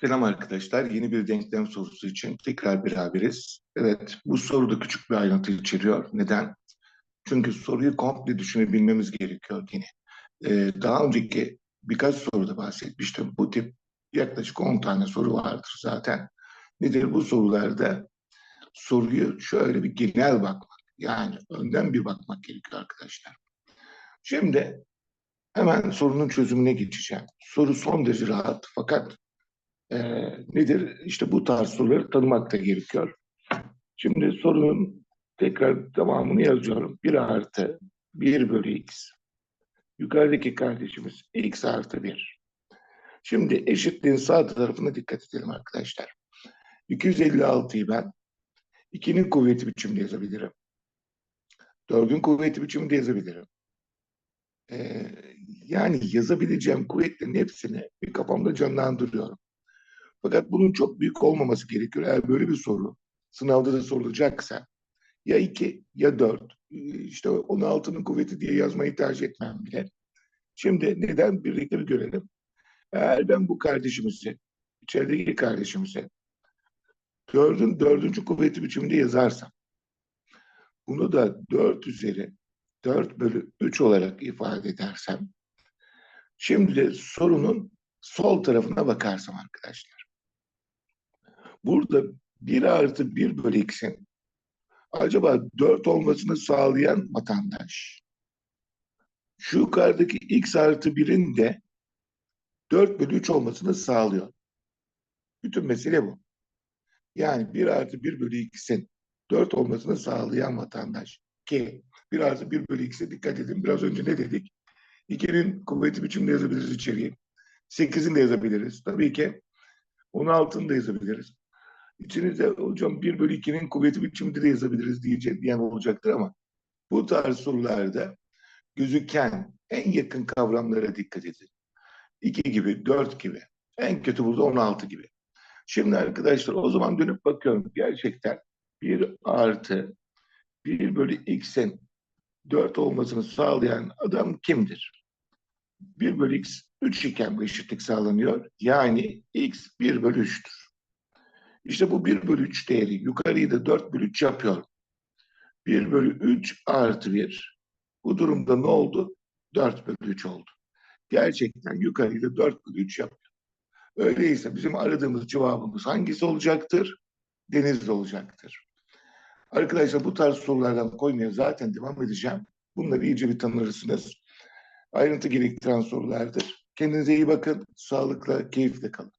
Selam arkadaşlar. Yeni bir denklem sorusu için tekrar beraberiz. Evet, bu soru da küçük bir ayrıntı içeriyor. Neden? Çünkü soruyu komple düşünebilmemiz gerekiyor yine. Ee, daha önceki birkaç soruda bahsetmiştim. Bu tip yaklaşık 10 tane soru vardır zaten. Nedir bu sorularda? Soruyu şöyle bir genel bakmak, yani önden bir bakmak gerekiyor arkadaşlar. Şimdi hemen sorunun çözümüne geçeceğim. Soru son derece rahat fakat e, nedir? İşte bu tarz soruları tanımak da gerekiyor. Şimdi sorunun tekrar tamamını yazıyorum. 1 artı 1 bölü x. Yukarıdaki kardeşimiz x artı 1. Şimdi eşitliğin sağ tarafına dikkat edelim arkadaşlar. 256'yı ben 2'nin kuvveti biçimde yazabilirim. 4'ün kuvveti biçimde yazabilirim. Ee, yani yazabileceğim kuvvetlerin hepsini bir kafamda canlandırıyorum. Fakat bunun çok büyük olmaması gerekiyor. Eğer böyle bir soru sınavda da sorulacaksa ya 2 ya 4 işte 16'nın kuvveti diye yazmayı tercih etmem bile. Şimdi neden birlikte bir görelim. Eğer ben bu kardeşimizi, içerideki kardeşimizi dördün dördüncü kuvveti biçiminde yazarsam bunu da 4 üzeri 4 bölü 3 olarak ifade edersem şimdi sorunun sol tarafına bakarsam arkadaşlar. Burada 1 artı 1 bölü x'in acaba 4 olmasını sağlayan vatandaş şu yukarıdaki x artı 1'in de 4 bölü 3 olmasını sağlıyor. Bütün mesele bu. Yani 1 artı 1 bölü x'in 4 olmasını sağlayan vatandaş ki 1 artı 1 bölü x'e dikkat edin. Biraz önce ne dedik? 2'nin kuvveti biçimde yazabiliriz içeriye. 8'in de yazabiliriz. Tabii ki 16'ın da yazabiliriz. İçinizde hocam 1 bölü 2'nin kuvveti biçiminde de yazabiliriz diyecek diyen olacaktır ama bu tarz sorularda gözüken en yakın kavramlara dikkat edin. 2 gibi, 4 gibi. En kötü burada 16 gibi. Şimdi arkadaşlar o zaman dönüp bakıyorum. Gerçekten 1 artı 1 bölü x'in 4 olmasını sağlayan adam kimdir? 1 bölü x 3 iken bu eşitlik sağlanıyor. Yani x 1 bölü 3'tür. İşte bu 1 bölü 3 değeri yukarıyı da 4 bölü 3 yapıyor. 1 bölü 3 artı 1. Bu durumda ne oldu? 4 bölü 3 oldu. Gerçekten yukarıyı da 4 bölü 3 yapıyor. Öyleyse bizim aradığımız cevabımız hangisi olacaktır? Denizli olacaktır. Arkadaşlar bu tarz sorulardan koymaya zaten devam edeceğim. Bunları iyice bir tanırsınız. Ayrıntı gerektiren sorulardır. Kendinize iyi bakın. Sağlıkla, keyifle kalın.